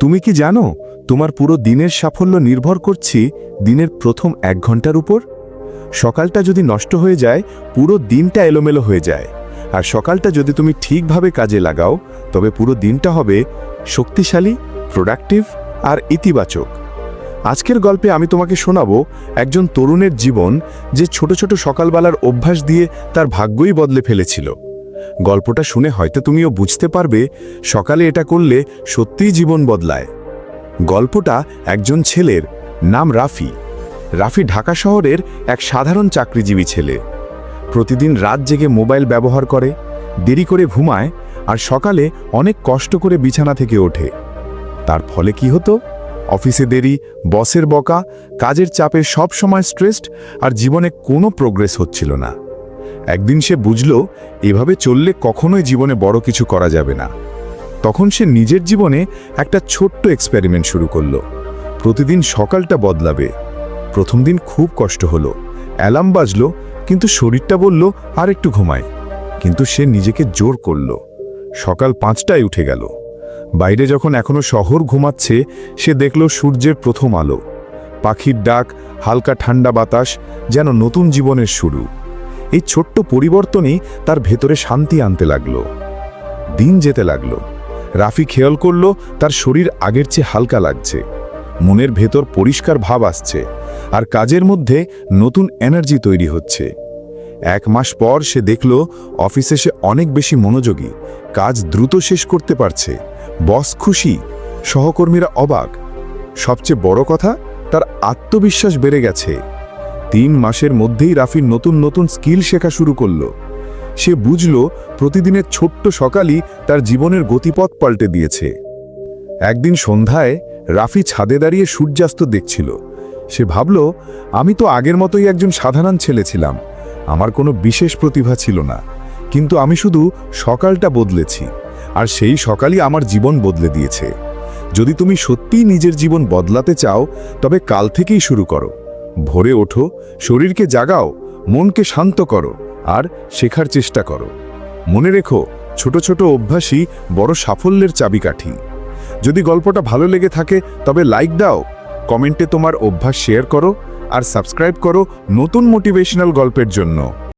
তুমি কি জানো, তোমার পুরো দিনের সাফল্য নির্ভর করছি দিনের প্রথম এক ঘণ্টার উপর? সকালটা যদি নষ্ট হয়ে যায়, পুরো দিনটা এলোমেলো হয়ে যায়। আর সকালটা যদি তুমি ঠিকভাবে কাজে লাগাও, তবে পুরো দিনটা হবে শক্তিশালী প্রোডাক্টিভ আর ইতিবাচক। আজকের গল্পে আমি তোমাকে শোনাবো একজন তরুণের জীবন যে ছোট ছোট সকালবেলার অভ্যাস দিয়ে তার ভাগ্যই বদলে ফেলেছিল। গল্পটা শুনে হয়তো তুমিও বুঝতে পারবে, সকালে এটা করলে সত্যিই জীবন বদলায়। গল্পটা একজন ছেলের নাম রাফি। রাফি ঢাকা শহরের এক সাধারণ চাকরিজীবী ছেলে। প্রতিদিন রাত জেগে মোবাইল ব্যবহার করে, দেরি করে ঘুমায় আর সকালে অনেক কষ্ট করে বিছানা থেকে ওঠে। তার ফলে কি হতো? অফিসে দেরি, বসের বকা, কাজের চাপে সব সময় স্ট্রেসড আর জীবনে কোনো প্রোগ্রেস হচ্ছিল না। একদিন সে বুঝল, এভাবে চললে কখনোই জীবনে বড় কিছু করা যাবে না। তখন সে নিজের জীবনে একটা ছোট্ট এক্সপেরিমেন্ট শুরু করল। প্রতিদিন সকালটা বদলাবে। প্রথম দিন খুব কষ্ট হলো। অ্যালার্ম বাজলো, কিন্তু শরীরটা বলল, আর একটু ঘুমায় কিন্তু সে নিজেকে জোর করল। সকাল পাঁচটায় উঠে গেল। বাইরে যখন এখনও শহর ঘুমাচ্ছে, সে দেখল সূর্যের প্রথম আলো। পাখির ডাক, হালকা ঠান্ডা বাতাস, যেন নতুন জীবনের শুরু। এই ছোট্ট পরিবর্তনই তার ভেতরে শান্তি আনতে লাগল। দিন যেতে লাগল। রাফি খেয়াল করল তার শরীর আগের চেয়ে হালকা লাগছে। মনের ভেতর পরিষ্কার ভাব আসছে আর কাজের মধ্যে নতুন এনার্জি তৈরি হচ্ছে। এক মাস পর সে দেখল অফিসে সে অনেক বেশি মনোযোগী, কাজ দ্রুত শেষ করতে পারছে, বস খুশি, সহকর্মীরা অবাক। সবচেয়ে বড় কথা, তার আত্মবিশ্বাস বেড়ে গেছে। তিন মাসের মধ্যেই রাফির নতুন নতুন স্কিল শেখা শুরু করল। সে বুঝল, প্রতিদিনের ছোট্ট সকালই তার জীবনের গতিপথ পাল্টে দিয়েছে। একদিন সন্ধ্যায় রাফি ছাদে দাঁড়িয়ে সূর্যাস্ত দেখছিল। সে ভাবল, আমি তো আগের মতোই একজন সাধারণ ছেলে ছিলাম। আমার কোনো বিশেষ প্রতিভা ছিল না। কিন্তু আমি শুধু সকালটা বদলেছি, আর সেই সকালই আমার জীবন বদলে দিয়েছে। যদি তুমি সত্যিই নিজের জীবন বদলাতে চাও, তবে কাল থেকেই শুরু করো। ভোরে ওঠো, শরীরকে জাগাও, মনকে শান্ত করো আর শেখার চেষ্টা করো। মনে রেখো, ছোট ছোট অভ্যাসই বড় সাফল্যের চাবিকাঠি। যদি গল্পটা ভালো লেগে থাকে, তবে লাইক দাও, কমেন্টে তোমার অভ্যাস শেয়ার করো আর সাবস্ক্রাইব করো নতুন মোটিভেশনাল গল্পের জন্য।